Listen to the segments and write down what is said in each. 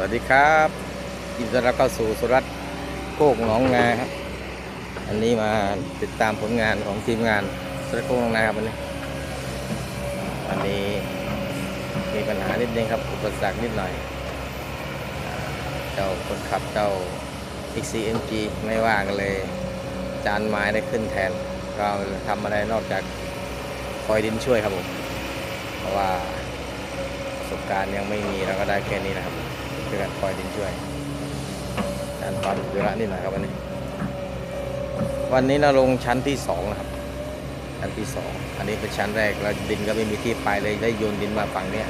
วัสดีครับยินดีต้อนรับเข้าสู่สุรัตน์โคกหนองนาครับอันนี้มาติดตามผลงานของทีมงานสุรัตน์โคกหนองนาครับวันนี้วันนี้มีปัญหานิดนึงครับอุปสรรคนิดหน่อย เจ้าคนขับเจ้า XCMG ไม่ว่างเลย จานไม้ได้ขึ้นแทนก็ทำอะไรนอกจากคอยดินช่วยครับผม เพราะว่าประสบการณ์ยังไม่มีเราก็ได้แค่นี้นะครับ คือการคอยดินช่วยการปัดเวลานิดหน่อยครับวันนี้ วันนี้เราลงชั้นที่สองนะครับ ชั้นที่สองอันนี้เป็นชั้นแรกแล้วดินก็ไม่มีที่ไปเลยได้โยนดินมาฝั่งเนี้ย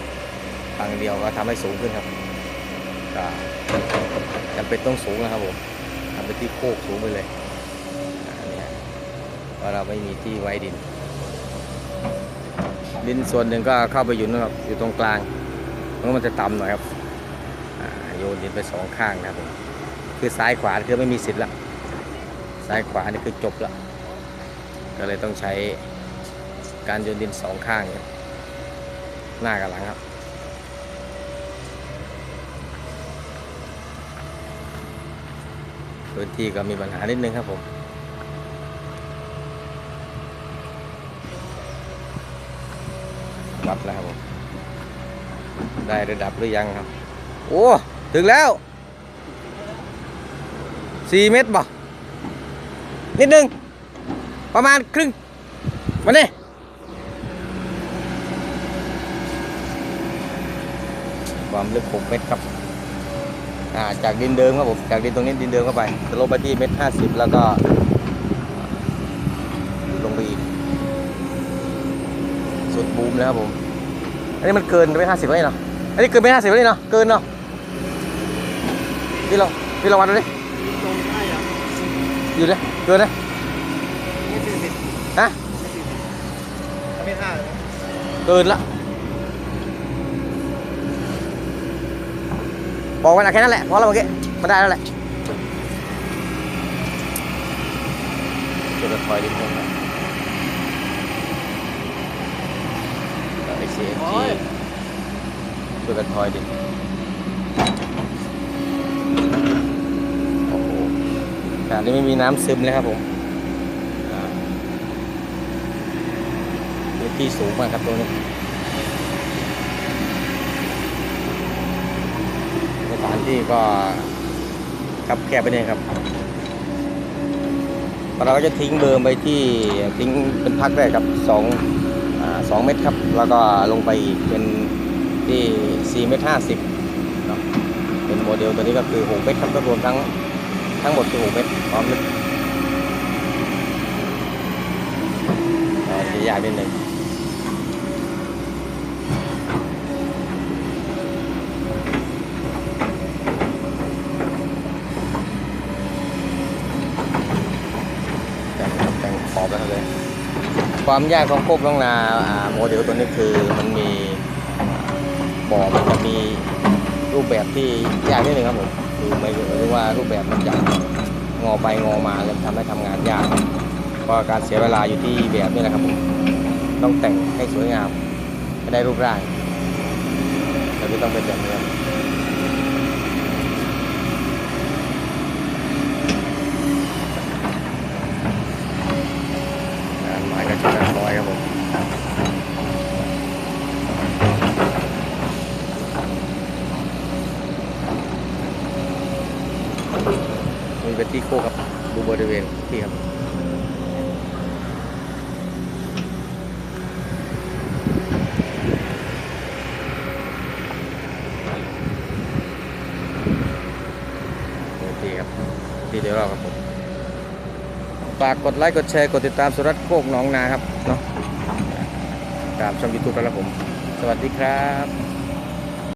ฝั่งเดียวก็ทำให้สูงขึ้นครับก็จำเป็นต้องสูงนะครับผมทำไปที่โคกสูงไปเลยเพราะเราไม่มีที่ไว้ดิน ดินส่วนหนึ่งก็เข้าไปอยู่นะครับอยู่ตรงกลางแล้วมันจะต่ำหน่อยครับ โยนดินไปสองข้างนะครับผมคือซ้ายขวาคือไม่มีสิทธิ์ละซ้ายขวานี่คือจบละก็เลยต้องใช้การโยนดินสองข้างหน้ากับหลังครับพื้นที่ก็มีปัญหานิดนึงครับผมวัดแล้วครับผมได้ระดับหรือยังครับ โอ้ ถึงแล้วสี่เมตรบ่นิดนึง ประมาณครึ่ง มาเนี่ยความลึกหกเมตรครับาจากดินเดิมครับผม จากดินตรงนี้ดินเดิมเข้าไปจะลงไปที่เมตรห้าสิบแล้วก็ ลงไปอีก สุดบูมเลยครับผม อันนี้มันเกินไปห้าสิบเลยเนาะ อันนี้เกินไปห้าสิบเลยเนาะ เกินเนาะ พี่ลองพี่ลองวัดดูดิลงได้เหรออยู่เลยเกินเลยไม่สี่สิบฮะไม่ห้าเลยเกินละบอกมันอะแค่นั้นแหละพอแล้วเมื่อกี้มันได้แล้วแหละจุดถอยดิบลงนะไอซีเอ็มจีจุดถอยดิโอ้โหแต่ อันนี้ไม่มีน้ำซึมเลยครับผมพื้นที่สูงมากครับตรงนี้สถานที่ก็ครับแคบไปเนี่ยครับเราก็จะทิ้งเบอร์ไปที่ทิ้งเป็นพักแรกครับสองอสองเมตรครับ แล้วก็ลงไปอีกเป็นที่สี่เมตรห้าสิบเนาะเป็นโมเดลตัวนี้ก็คือหกเมตรครับก็รวมทั้ง ทั้งหมดคือหกเมตรความลึกอ่าจะยากนิดหนึ่งแต่งครับแต่งขอบแล้วเลยความยากของโคกน้องนาโมเดลตัวนี้คือมันมีบ่อมันจะมีรูปแบบที่ยากนิดนึงครับผม ไม่รู้ว่ารูปแบบมันจะงอไปงอมาเลยทำให้ทำงานยากเพราะการเสียเวลาอยู่ที่แบบนี่แหละครับผมต้องแต่งให้สวยงามให้ได้รูปร่างแล้วก็ต้องเป็นแบบนี้ครับงานไม้ก็จะเรียบร้อยครับผม มี เป็นที่โคกับดูบริเวณที่ครับที่ครับที่เดี๋ยวเราครับผมฝากกดไลค์กดแชร์กดติดตามสุรัตน์โคกหนองนาครับเนาะตามช่องยูทูบแล้วครับผม สวัสดีครับ